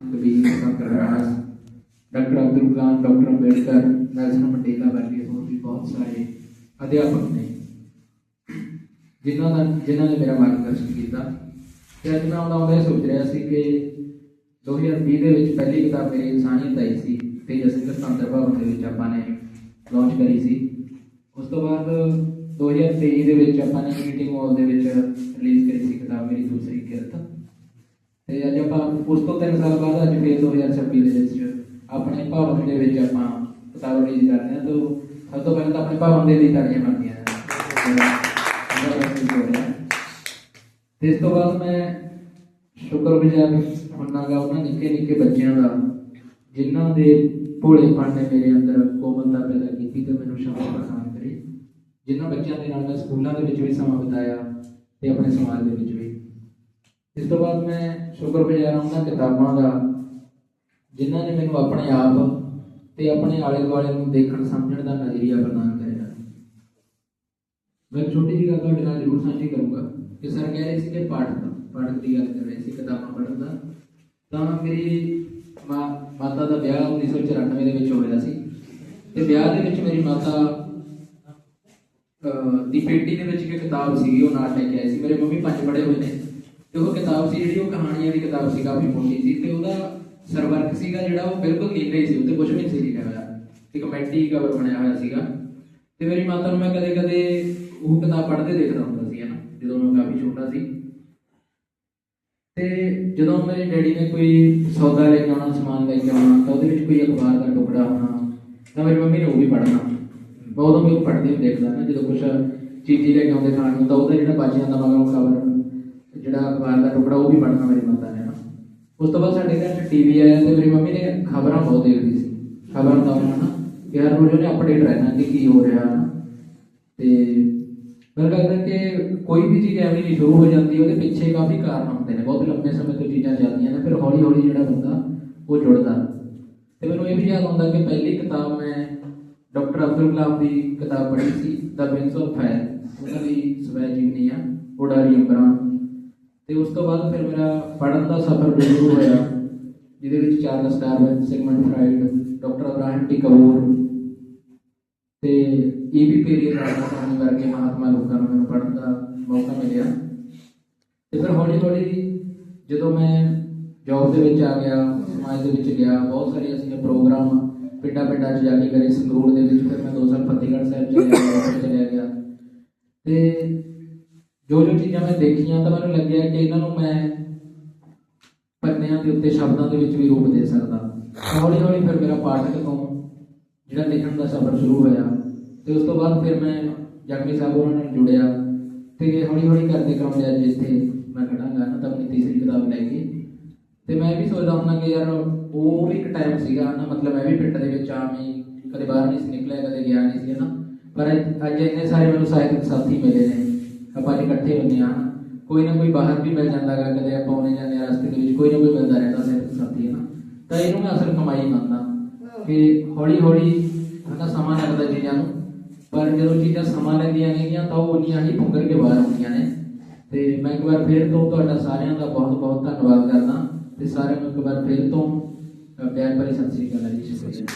ਕਬੀਰ ਸੰਤ doctor Abdul Kalam, doctor Ambedkar Nelson Mandela ਵਰਗੇ ਹੋਰ ਵੀ ਬਹੁਤ ਸਾਰੇ ਅਧਿਆਪਕ ਨੇ, ਜਿਨ੍ਹਾਂ ਦਾ, ਜਿਨ੍ਹਾਂ ਨੇ ਮੇਰਾ ਮਾਰਗਦਰਸ਼ਨ ਕੀਤਾ। ਤੇ ਅੱਜ ਮੈਂ ਆਉਂਦਾ ਆਉਂਦਾ ਸੋਚ ਰਿਹਾ ਸੀ ਕਿ 2020 ਦੇ ਵਿੱਚ ਪਹਿਲੀ ਕਿਤਾਬ ਮੇਰੀ ਇਨਸਾਨੀਅਤ ਆਈ ਸੀ ਤੇ ਅਸੀਂ ਕਸਤੰਤਰ ਭਵਨ ਦੇ ਵਿੱਚ ਆਪਾਂ ਨੇ ਲਾਂਚ ਕਰੀ ਸੀ। ਉਸ ਤੋਂ ਬਾਅਦ 2023 ਦੇ ਵਿੱਚ ਆਪਾਂ ਨੇ ਮੀਟਿੰਗ ਹਾਲ ਦੇ ਵਿੱਚ ਰਿਲੀਜ਼ ਕਰੀ ਸੀ ਕਿਤਾਬ, ਮੇਰੀ ਦੂਸਰੀ ਕਿਰਤ। ਤੇ ਅੱਜ ਆਪਾਂ ਉਸ ਤੋਂ ਤਿੰਨ ਸਾਲ ਬਾਅਦ ਅੱਜ ਫੇਰ 2026 ਦੇ ਵਿੱਚ ਆਪਣੇ ਭਵਨ ਦੇ ਵਿੱਚ ਆਪਾਂ ਕਿਤਾਬ ਰਿਲੀਜ਼ ਕਰ ਰਹੇ ਹਾਂ। ਤਾਂ ਸਭ ਤੋਂ ਪਹਿਲਾਂ ਤਾਂ ਆਪਣੇ ਭਵਨ ਦੇ ਲਈ ਤਾੜੀਆਂ ਬਣਦੀਆਂ ਤੇ ਇਸ ਤੋਂ ਬਾਅਦ ਮੈਂ ਸ਼ੁਕਰਗੁਜ਼ਾਰ ਹੁੰਨਾਗਾ ਉਹਨਾਂ ਨਿੱਕੇ ਨਿੱਕੇ ਬੱਚਿਆਂ ਦਾ, ਜਿਨ੍ਹਾਂ ਦੇ ਭੋਲੇਪਨ ਨੇ ਮੇਰੇ ਅੰਦਰ ਕੋਮਲਤਾ ਪੈਦਾ ਕੀਤੀ ਤੇ ਮੈਨੂੰ ਸ਼ਬਦ ਪਸੰਦ ਕਰੀ। ਜਿਨ੍ਹਾਂ ਬੱਚਿਆਂ ਦੇ ਨਾਲ ਮੈਂ ਸਕੂਲਾਂ ਦੇ ਵਿੱਚ ਵੀ ਸਮਾਂ ਬਿਤਾਇਆ ਤੇ ਆਪਣੇ ਸਮਾਜ ਦੇ ਵਿੱਚ ਇਸ ਤੋਂ ਬਾਅਦ ਮੈਂ ਸ਼ੁਕਰਗੁਜ਼ਾਰ ਹਾਂ ਉਹਨਾਂ ਕਿਤਾਬਾਂ ਦਾ ਜਿਨ੍ਹਾਂ ਨੇ ਮੈਨੂੰ ਆਪਣੇ ਆਪ ਤੇ ਆਪਣੇ ਆਲੇ ਦੁਆਲੇ ਨੂੰ ਦੇਖਣ ਸਮਝਣ ਦਾ ਨਜ਼ਰੀਆ ਪ੍ਰਦਾਨ ਕਰਿਆ ਮੈਂ ਇੱਕ ਛੋਟੀ ਜਿਹੀ ਗੱਲ ਤੁਹਾਡੇ ਨਾਲ ਜ਼ਰੂਰ ਸਾਂਝੀ ਕਰੂੰਗਾ ਕਿ ਸਰ ਕਹਿ ਰਹੇ ਸੀ ਕਿ ਪਾਠ ਦਾ ਪਾਠਕ ਦੀ ਗੱਲ ਕਰ ਰਹੇ ਸੀ ਕਿਤਾਬਾਂ ਪੜ੍ਹਨ ਦਾ ਤਾਂ ਮੇਰੀ ਮਾਂ ਮਾਤਾ ਦਾ ਵਿਆਹ 1994 ਦੇ ਵਿੱਚ ਹੋਇਆ ਸੀ ਤੇ ਵਿਆਹ ਦੇ ਵਿੱਚ ਮੇਰੀ ਮਾਤਾ ਅਹ, ਦੀ ਪੇਟੀ ਦੇ ਵਿੱਚ ਇੱਕ ਕਿਤਾਬ ਸੀਗੀ ਉਹ ਨਾਲ ਲੈ ਕੇ ਆਏ ਸੀ ਮੇਰੇ ਮੰਮੀ ਪੰਜ ਪੜ੍ਹੇ ਹੋਏ ਨੇ ਤੇ ਉਹ ਕਿਤਾਬ ਸੀ ਜਿਹੜੀ, ਉਹ ਕਹਾਣੀਆਂ ਦੀ ਕਿਤਾਬ ਸੀ, ਕਾਫੀ ਮੋਟੀ ਸੀ ਤੇ ਉਹਦਾ ਸਰਵਰਕ ਸੀਗਾ ਜਿਹੜਾ ਉਹ ਬਿਲਕੁਲ ਨੀਲੇ ਸੀ, ਉੱਤੇ ਕੁਝ ਵੀ ਨਹੀਂ ਸੀ ਲਿਖਿਆ ਹੋਇਆ। ਇੱਕ ਕਮੈਂਟੀ ਕਵਰ ਬਣਿਆ ਹੋਇਆ ਸੀਗਾ। ਤੇ ਮੇਰੀ ਮਾਤਾ ਨੂੰ ਮੈਂ ਕਦੇ ਕਦੇ ਉਹ ਕਿਤਾਬ ਪੜ੍ਹਦੇ ਦੇਖਦਾ ਹੁੰਦਾ ਸੀ, ਹਨਾ, ਜਦੋਂ ਮੈਂ ਕਾਫੀ ਛੋਟਾ ਸੀ। ਤੇ ਜਦੋਂ ਮੇਰੇ ਡੈਡੀ ਨੇ ਕੋਈ ਸੌਦਾ ਲੈ ਕੇ ਆਉਣਾ, ਸਮਾਨ ਲੈ ਕੇ ਆਉਣਾ, ਤਾਂ ਉਹਦੇ ਵਿੱਚ ਕੋਈ ਅਖਬਾਰ ਦਾ ਟੁਕੜਾ ਹੋਣਾ, ਤਾਂ ਮੇਰੀ ਮੰਮੀ ਨੇ ਉਹ ਵੀ ਪੜ੍ਹਨਾ। ਮੈਂ ਉਦੋਂ ਵੀ ਉਹ ਪੜ੍ਹਦੇ ਨੂੰ ਦੇਖਦਾ ਨਾ ਜਦੋਂ ਕੁਝ ਚੀਜ਼ੀ ਲੈ ਕੇ ਆਉਂਦੇ ਖਾਣ ਨੂੰ, ਤਾਂ ਉਹਦਾ ਜਿਹੜਾ ਬਚ ਜਾਂਦਾ ਮਗਰੋਂ ਖਬਰ ਜਿਹੜਾ ਅਖਬਾਰ ਦਾ ਟੁਕੜਾ ਉਹ ਵੀ ਪੜ੍ਹਨਾ ਮੇਰੀ ਮਾਤਾ ਨੇ ਨਾ। ਉਸ ਤੋਂ ਬਾਅਦ ਸਾਡੇ ਘਰ 'ਚ ਟੀਵੀ ਆਇਆ ਤੇ ਮੇਰੀ ਮੰਮੀ ਨੇ ਖਬਰਾਂ ਬਹੁਤ ਦੇਖਦੀ ਸੀ। ਖਬਰਾਂ ਦਾ ਨਾ ਕਿ ਹਰ ਰੋਜ਼ ਉਹਨੇ ਅਪਡੇਟ ਰਹਿਣਾ ਕਿ ਕੀ ਹੋ ਰਿਹਾ ਹੈ ਤੇ ਮੈਨੂੰ ਲੱਗਦਾ ਕਿ ਕੋਈ ਵੀ ਚੀਜ਼ ਐਵੇਂ ਨਹੀਂ ਸ਼ੁਰੂ ਹੋ ਜਾਂਦੀ ਉਹਦੇ ਪਿੱਛੇ ਕਾਫੀ ਕਾਰਨ ਹੁੰਦੇ ਨੇ। ਬਹੁਤ ਲੰਬੇ ਸਮੇਂ ਤੋਂ ਚੀਜ਼ਾਂ ਚੱਲਦੀਆਂ ਨੇ, ਫਿਰ ਹੌਲੀ ਹੌਲੀ ਜਿਹੜਾ ਬੰਦਾ ਉਹ ਜੁੜਦਾ। ਤੇ ਮੈਨੂੰ ਇਹ ਵੀ ਯਾਦ ਆਉਂਦਾ ਕਿ ਪਹਿਲੀ ਕਿਤਾਬ ਮੈਂ ਡਾਕਟਰ ਅਬਦੁਲ ਕਲਾਮ ਦੀ ਕਿਤਾਬ ਪੜ੍ਹੀ ਸੀ, ਦਾ ਪ੍ਰਿੰਸ ਆਫ ਫਾਇਰ ਉਹਨਾਂ ਦੀ ਸਵੈ ਜੀਵਨੀ ਆ ਉਡਾਰੀ ਅੰਬਰਾਂ ਤੇ ਉਸ ਤੋਂ ਬਾਅਦ ਫਿਰ ਮੇਰਾ ਪੜ੍ਹਨ ਦਾ ਸਫ਼ਰ ਸ਼ੁਰੂ ਹੋਇਆ, ਜਿਹਦੇ ਵਿੱਚ Charles Darwin, Sigmund Freud, doctor Abraham T Kapoor ਤੇ ਈਬੀ ਪੇਰੀਅਰ ਰਾਜਾ ਸਾਹਮਣੇ ਵਰਗੇ ਮਹਾਤਮਾ ਲੋਕਾਂ ਨੂੰ ਮੈਨੂੰ ਪੜ੍ਹਨ ਦਾ ਮੌਕਾ ਮਿਲਿਆ। ਤੇ ਫਿਰ ਹੌਲੀ ਹੌਲੀ ਜਦੋਂ ਮੈਂ ਜੌਬ ਦੇ ਵਿੱਚ ਆ ਗਿਆ, ਸਮਾਜ ਦੇ ਵਿੱਚ ਗਿਆ, ਬਹੁਤ ਸਾਰੇ ਅਸੀਂ ਪ੍ਰੋਗਰਾਮ ਪਿੰਡਾਂ ਪਿੰਡਾਂ 'ਚ ਜਾ ਕੇ ਕਰੇ, ਸੰਗਰੂਰ ਦੇ ਵਿੱਚ ਫਿਰ ਮੈਂ ਦੋ ਸਾਲ ਫਤਿਹਗੜ੍ਹ ਸਾਹਿਬ ਚਲਿਆ ਗਿਆ ਉੱਥੇ ਚਲਿਆ ਗਿਆ। ਤੇ ਜੋ ਜੋ ਚੀਜ਼ਾਂ ਮੈਂ ਦੇਖੀਆਂ ਤਾਂ ਮੈਨੂੰ ਲੱਗਿਆ ਕਿ ਇਹਨਾਂ ਨੂੰ ਮੈਂ ਪੰਨਿਆਂ ਦੇ ਉੱਤੇ ਸ਼ਬਦਾਂ ਦੇ ਵਿੱਚ ਵੀ ਰੂਪ ਦੇ ਸਕਦਾ। ਹੌਲੀ ਹੌਲੀ ਫਿਰ ਮੇਰਾ ਪਾਠਕ ਤੋਂ ਜਿਹੜਾ ਲਿਖਣ ਦਾ ਸਫ਼ਰ ਸ਼ੁਰੂ ਹੋਇਆ ਤੇ ਉਸ ਤੋਂ ਬਾਅਦ ਫਿਰ ਮੈਂ ਜਗਮੀ ਸਾਹਿਬ ਉਹਨਾਂ ਨਾਲ ਜੁੜਿਆ ਤੇ ਹੌਲੀ ਹੌਲੀ ਕਰਦੇ ਕਰਾਉਂਦੇ ਅੱਜ ਇੱਥੇ ਮੈਂ ਖੜਾਂਗਾ ਨਾ ਤਾਂ ਆਪਣੀ ਤੀਸਰੀ ਕਿਤਾਬ ਲੈ ਕੇ। ਤੇ ਮੈਂ ਵੀ ਸੋਚਦਾ ਹੁੰਦਾ ਕਿ ਯਾਰ ਉਹ ਵੀ ਇੱਕ ਟਾਈਮ ਸੀਗਾ ਨਾ ਮਤਲਬ ਮੈਂ ਵੀ ਪਿੰਡ ਦੇ ਵਿੱਚ ਆਮ ਹੀ ਕਦੇ ਬਾਹਰ ਨਹੀਂ ਸੀ ਨਿਕਲਿਆ, ਕਦੇ ਗਿਆ ਨਹੀਂ ਸੀ ਨਾ ਪਰ ਅੱਜ ਅੱਜ ਇੰਨੇ ਸਾਰੇ ਮੈਨੂੰ ਸਾਹਿਤਕ ਸਾਥੀ ਮਿਲੇ ਨੇ। ਆਪਾਂ ਅੱਜ ਇਕੱਠੇ ਹੁੰਦੇ ਹਾਂ। ਕੋਈ ਨਾ ਕੋਈ ਬਾਹਰ ਵੀ ਮਿਲ ਜਾਂਦਾ ਗਾ ਕਦੇ ਆਪਾਂ ਆਉਣੇ ਜਾਂਦੇ ਰਸਤੇ ਦੇ ਵਿੱਚ ਕੋਈ ਨਾ ਕੋਈ ਮਿਲਦਾ ਰਹਿੰਦਾ ਸਾਹਿਤਕ ਸਾਥੀ ਹੈ ਨਾ। ਤਾਂ ਇਹਨੂੰ ਮੈਂ ਅਸਲ ਕਮਾਈ ਮੰਨਦਾ ਕਿ ਹੌਲੀ ਹੌਲੀ ਹਨਾ ਸਮਾਂ ਲੱਗਦਾ ਚੀਜ਼ਾਂ ਨੂੰ ਪਰ ਜਦੋਂ ਚੀਜ਼ਾਂ ਸਮਾਂ ਲੈਂਦੀਆਂ ਨੇਗੀਆਂ ਤਾਂ ਉਹ ਉਨੀਆਂ ਹੀ ਪੁੰਗਰ ਕੇ ਬਾਹਰ ਆਉਂਦੀਆਂ ਨੇ। ਤੇ ਮੈਂ ਇੱਕ ਵਾਰ ਫਿਰ ਤੋਂ ਤੁਹਾਡਾ ਸਾਰਿਆਂ ਦਾ ਬਹੁਤ ਬਹੁਤ ਧੰਨਵਾਦ ਕਰਦਾ ਤੇ ਸਾਰਿਆਂ ਨੂੰ ਇੱਕ ਵਾਰ ਫਿਰ ਤੋਂ ਪਿਆਰ ਭਰੀ ਸਤਿ ਸ੍ਰੀ ਅਕਾਲ ਜੀ ਸ਼ੁਕਰੀਆ।